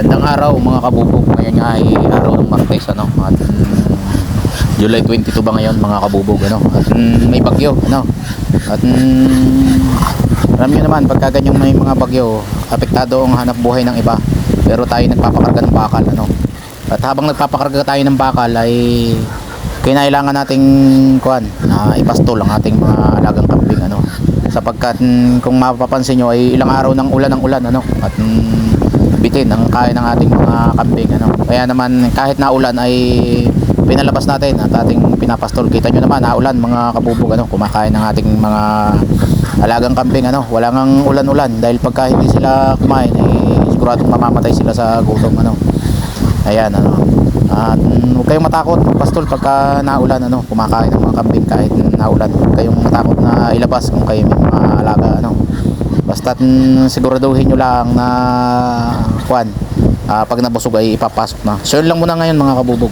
Gandang araw mga kabubog. Ngayon nga ay araw ng Martes ano. At mm, July 22 ba ngayon mga kabubog ano. At mm, may bagyo ano. At mm, alam niyo naman pagka ganyang may mga bagyo, apektado ang hanap buhay ng iba. Pero tayo nagpapakarga ng bakal ano. At habang nagpapakarga tayo ng bakal ay kinailangan nating kuan na ipastol ang ating mga alagang kambing ano sapagkat mm, kung mapapansin nyo ay ilang araw ng ulan ng ulan ano at mm, bitin ang kain ng ating mga kambing ano. Kaya naman kahit na ulan ay pinalabas natin at ating pinapastol. Kita nyo naman naulan mga kabubog ano kumakain ng ating mga alagang kambing ano. Wala ngang ulan-ulan dahil pagka hindi sila kumain ay siguradong mamamatay sila sa gutom ano. Ayan ano. At huwag kayong matakot magpastol pagka naulan ano. Kumakain ng mga kambing kahit naulan. Huwag kayong matakot na ilabas kung kayo may mga alaga ano. Basta mm, siguraduhin nyo lang na kuan ah, pag nabusog ay ipapasok na. So yun lang muna ngayon mga kabubog